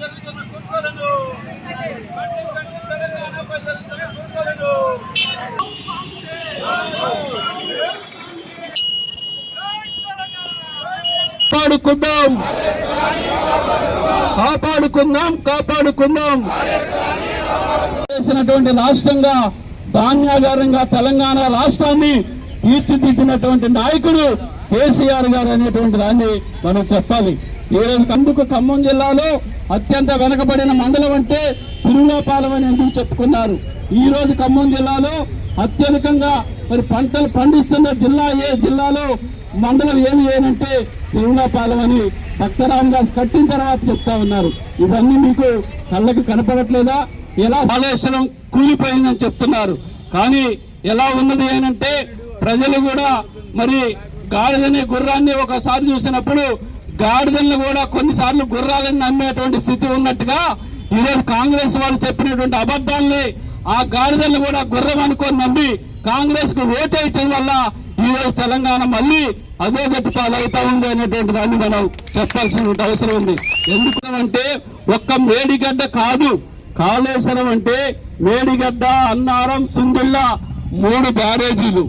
జరుగుతున్న కుట్రలను తెలంగాణపై జరుగుతున్న కుట్రలను కాపాడుకుందాం. కాపాడుకుందాం కాపాడుకుందాం. చేసినటువంటి రాష్ట్రంగా ధాన్యాగారంగా తెలంగాణ రాష్ట్రాన్ని తీర్చిదిద్దినటువంటి నాయకుడు కేసీఆర్ గారు అనేటువంటి దాన్ని మనం చెప్పాలి. ఈ రోజు అందుకు ఖమ్మం జిల్లాలో అత్యంత వెనకబడిన మండలం అంటే తిరుమలపాలెం అని ఎందుకు చెప్పుకున్నారు? ఈ రోజు ఖమ్మం జిల్లాలో అత్యధికంగా మరి పంటలు పండిస్తున్న జిల్లా ఏ జిల్లాలో మండలం ఏమి ఏనంటే తిరుమలపాలెం అని భక్తరామ్ దాస్ కట్టిన తర్వాత చెప్తా ఉన్నారు. ఇవన్నీ మీకు కళ్ళకి కనపడట్లేదా? ఎలా కాళేశ్వరం కూలిపోయిందని చెప్తున్నారు. కానీ ఎలా ఉన్నది ఏనంటే ప్రజలు కూడా మరి గాడిదనే గుర్రాన్ని ఒకసారి చూసినప్పుడు గాడిదలను కూడా కొన్నిసార్లు గుర్రాలను నమ్మేటువంటి స్థితి ఉన్నట్టుగా ఈరోజు కాంగ్రెస్ వాళ్ళు చెప్పినటువంటి అబద్ధాల్ని ఆ గాడిదలను కూడా గుర్రం అనుకొని నమ్మి కాంగ్రెస్కు ఓటేయటం వల్ల ఈ రోజు తెలంగాణ మళ్ళీ అదే గతి పాలవుతా ఉంది అనేటువంటి దాన్ని మనం చెప్పాల్సిన అవసరం ఉంది. ఎందుకంటే ఒక్క మేడిగడ్డ కాదు కాళేశ్వరం అంటే మేడిగడ్డ అన్నారం సుందిళ్ళ మూడు బ్యారేజీలు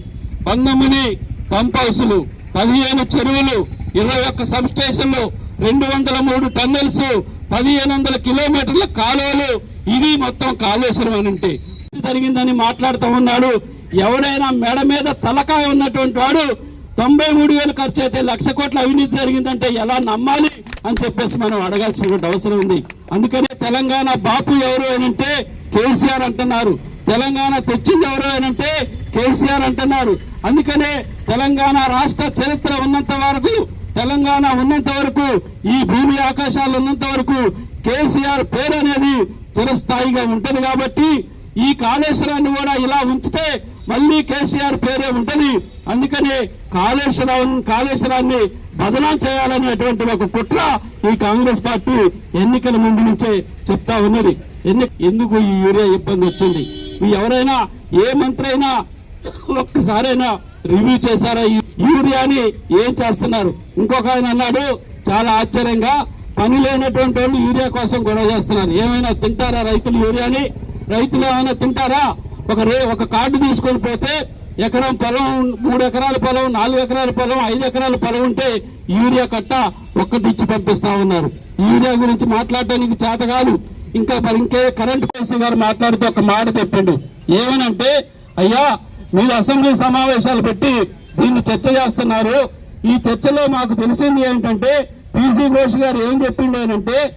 పంతొమ్మిది పంప్ హౌసులు పదిహేను చెరువులు ఇరవై ఒక్క సబ్ స్టేషన్లు రెండు వందల మూడు టన్నెల్స్ పదిహేను వందల కిలోమీటర్ల కాలువలు. ఇది మొత్తం కాళేశ్వరం అని అంటే జరిగిందని మాట్లాడుతూ ఉన్నాడు. ఎవడైనా మెడ మీద తలకాయ ఉన్నటువంటి వాడు తొంభై మూడు వేలు ఖర్చు అయితే లక్ష కోట్ల అవినీతి జరిగిందంటే ఎలా నమ్మాలి అని చెప్పేసి మనం అడగాల్సినటువంటి అవసరం ఉంది. అందుకనే తెలంగాణ బాపు ఎవరు అనంటే కేసీఆర్ అంటున్నారు. తెలంగాణ తెచ్చింది ఎవరు అనంటే కేసీఆర్ అంటున్నారు. అందుకనే తెలంగాణ రాష్ట్ర చరిత్ర ఉన్నంత వరకు తెలంగాణ ఉన్నంత వరకు ఈ భూమి ఆకాశాలు ఉన్నంత వరకు కేసీఆర్ పేరు అనేది చిరస్థాయిగా ఉంటుంది కాబట్టి ఈ కాళేశ్వరాన్ని కూడా ఇలా ఉంచితే మళ్ళీ కేసీఆర్ పేరే ఉంటుంది. అందుకనే కాళేశ్వరం కాళేశ్వరాన్ని బదనాం చేయాలనేటువంటి ఒక కుట్ర ఈ కాంగ్రెస్ పార్టీ ఎన్నికల ముందు నుంచే చెప్తా ఉన్నది. ఎన్ని ఎందుకు ఈ యూరియా ఇబ్బంది వచ్చింది? ఎవరైనా ఏ మంత్రి అయినా ఒక్కసారైనా రివ్యూ చేశారా? యూరియాని ఏం చేస్తున్నారు? ఇంకొక ఆయన అన్నాడు చాలా ఆశ్చర్యంగా పని లేనటువంటి వాళ్ళు యూరియా కోసం గొడవ చేస్తున్నారు. ఏమైనా తింటారా రైతులు యూరియాని? రైతులు ఏమైనా తింటారా? ఒక రే ఒక కార్డు తీసుకొని పోతే ఎకరం పొలం మూడు ఎకరాల పొలం నాలుగు ఎకరాల పొలం ఐదు ఎకరాల పొలం ఉంటే యూరియా కట్ట ఒక్కటి ఇచ్చి పంపిస్తా ఉన్నారు. యూరియా గురించి మాట్లాడడానికి చేత కాదు. ఇంకా మరి ఇంకే కరెంట్ కేసీ గారు మాట్లాడుతూ ఒక మాట చెప్పండు. ఏమనంటే అయ్యా మీరు అసెంబ్లీ సమావేశాలు పెట్టి దీన్ని చర్చ చేస్తున్నారు. ఈ చర్చలో మాకు తెలిసింది ఏంటంటే పీసీ ఘోష్ గారు ఏం చెప్పిండు అంటే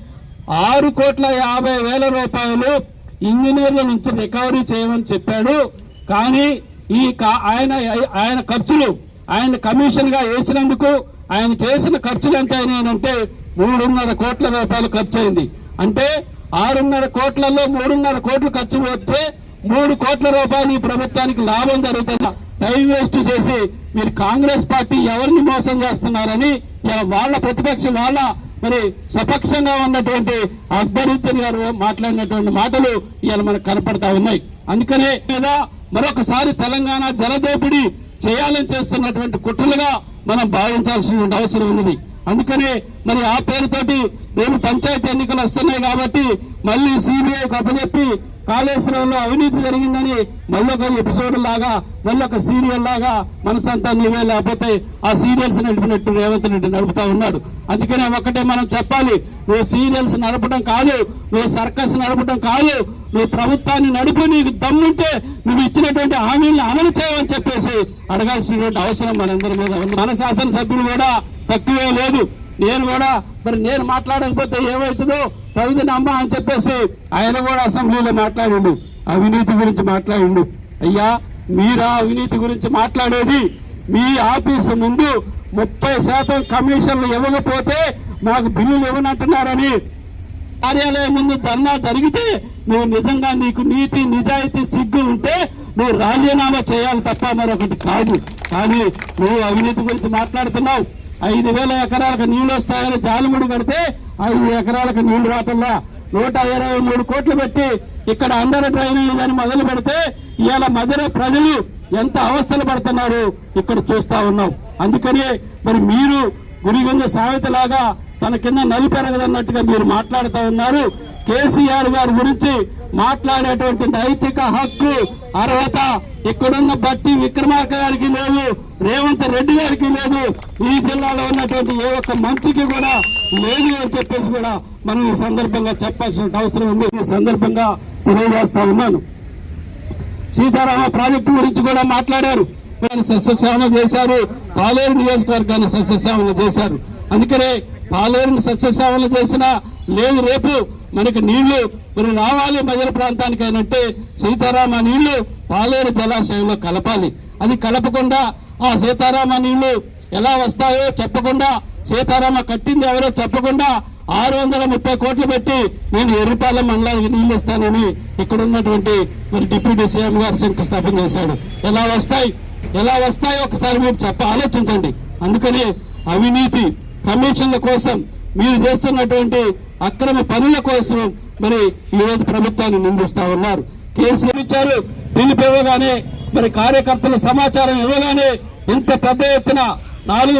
ఆరు కోట్ల యాభై వేల రూపాయలు ఇంజనీర్ల నుంచి రికవరీ చేయమని చెప్పాడు. కానీ ఈ కా- ఆయన ఆయన ఖర్చులు ఆయన కమిషన్గా వేసినందుకు ఆయన చేసిన ఖర్చులు ఎంత అయినాయంటే మూడున్నర కోట్ల రూపాయలు ఖర్చు అయింది. అంటే ఆరున్నర కోట్లలో మూడున్నర కోట్లు ఖర్చు పోతే మూడు కోట్ల రూపాయలు ఈ ప్రభుత్వానికి లాభం జరుగుతుంది టైం వేస్ట్ చేసి మీరు కాంగ్రెస్ పార్టీ ఎవరిని మోసం చేస్తున్నారని వాళ్ళ ప్రతిపక్షం వాళ్ళ మరి స్వపక్షంగా ఉన్నటువంటి అక్బరుద్దీన్ గారు మాట్లాడినటువంటి మాటలు ఇవాళ మనకు కనపడతా ఉన్నాయి. అందుకనే మీద మరొకసారి తెలంగాణ జలదోపిడీ చేయాలని చేస్తున్నటువంటి కుట్రలుగా మనం భావించాల్సిన అవసరం ఉన్నది. అందుకనే మరి ఆ పేరుతోటి రేపు పంచాయతీ ఎన్నికలు వస్తున్నాయి కాబట్టి మళ్ళీ సిబిఐకి అప్పచెప్పి కాళేశ్వరంలో అవినీతి జరిగిందని మళ్ళీ ఒక ఎపిసోడ్ లాగా మళ్ళీ ఒక సీరియల్ లాగా మనసంతా నువ్వే లేకపోతే ఆ సీరియల్స్ నడిపినట్టు రేవంత్ రెడ్డి నడుపుతా ఉన్నాడు. అందుకనే ఒకటే మనం చెప్పాలి నువ్వు సీరియల్స్ నడపడం కాదు నువ్వు సర్కస్ నడపడం కాదు నువ్వు ప్రభుత్వాన్ని నడుపు నీకు దమ్ముంటే నువ్వు ఇచ్చినటువంటి హామీలను అమలు చేయమని చెప్పేసి అడగాల్సినటువంటి అవసరం మనందరి మీద ఉంది. మన శాసనసభ్యులు కూడా తక్కువే లేదు. నేను కూడా మరి నేను మాట్లాడకపోతే ఏమవుతుందో తగుదిన అమ్మ అని చెప్పేసి ఆయన కూడా అసెంబ్లీలో మాట్లాడిండు. అవినీతి గురించి మాట్లాడిండు. అయ్యా మీరు అవినీతి గురించి మాట్లాడేది మీ ఆఫీసు ముందు ముప్పై శాతం కమిషన్లు ఇవ్వకపోతే మాకు బిల్లులు ఇవ్వనంటున్నారని. కార్యాలయం ముందు ధర్నా జరిగితే నువ్వు నిజంగా నీకు నీతి నిజాయితీ సిగ్గు ఉంటే నువ్వు రాజీనామా చేయాలి తప్ప మరొకటి కాదు. కానీ నువ్వు అవినీతి గురించి మాట్లాడుతున్నావు. ఐదు వేల ఎకరాలకు నీళ్ళు వస్తాయని జాలిముడి కడితే ఐదు ఎకరాలకు నీళ్ళు రావటంలా నూట ఇరవై మూడు కోట్లు పెట్టి ఇక్కడ అండర్ డ్రైనేజ్ అని మొదలు పెడితే ఇవాళ మధుర ప్రజలు ఎంత అవస్థలు పడుతున్నారు ఇక్కడ చూస్తా ఉన్నాం. అందుకనే మరి మీరు గురిగొంజ సామెతలాగా తన కింద నలిపెరగదన్నట్టుగా మీరు మాట్లాడుతూ ఉన్నారు. కేసీఆర్ గారి గురించి మాట్లాడేటువంటి నైతిక హక్కు అర్హత ఇక్కడున్న బట్టి విక్రమార్క గారికి లేదు. రేవంత్ రెడ్డి గారికి లేదు. ఈ జిల్లాలో ఉన్నటువంటి ఏ ఒక్క మంత్రికి కూడా లేదు అని చెప్పేసి కూడా మనం ఈ సందర్భంగా చెప్పాల్సిన అవసరం ఉంది. ఈ సందర్భంగా తెలియజేస్తా ఉన్నాను. సీతారామ ప్రాజెక్టు గురించి కూడా మాట్లాడారు. ఆయన చేశారు. పాలేరు నియోజకవర్గాన్ని సస్యశ్యామల చేశారు. అందుకనే పాలేరుని సస్యశ్యామల చేసినా లేదు రేపు మనకి నీళ్ళు మరి రావాలి మధ్య ప్రాంతానికి అయినట్టే సీతారామ నీళ్ళు పాలేరు జలాశయంలో కలపాలి. అది కలపకుండా ఆ సీతారామ నీళ్ళు ఎలా వస్తాయో చెప్పకుండా సీతారామ కట్టింది ఎవరో చెప్పకుండా ఆరు వందల ముప్పై కోట్లు పెట్టి నేను ఎర్రపాలెం మండలానికి నీళ్ళు ఇస్తానని ఇక్కడ ఉన్నటువంటి మరి డిప్యూటీ సీఎం గారు శంకుస్థాపన చేశాడు. ఎలా వస్తాయి? ఎలా వస్తాయో ఒకసారి మీరు చెప్ప ఆలోచించండి. అందుకని అవినీతి కమిషన్ల కోసం మీరు చేస్తున్నటువంటి అక్రమ పనుల కోసం మరి ఈరోజు ప్రభుత్వాన్ని నిందిస్తా ఉన్నారు. కేసీఆర్ ఇచ్చారు పిలుపు ఇవ్వగానే మరి కార్యకర్తల సమాచారం ఇవ్వగానే ఇంత పెద్ద ఎత్తున నాలుగు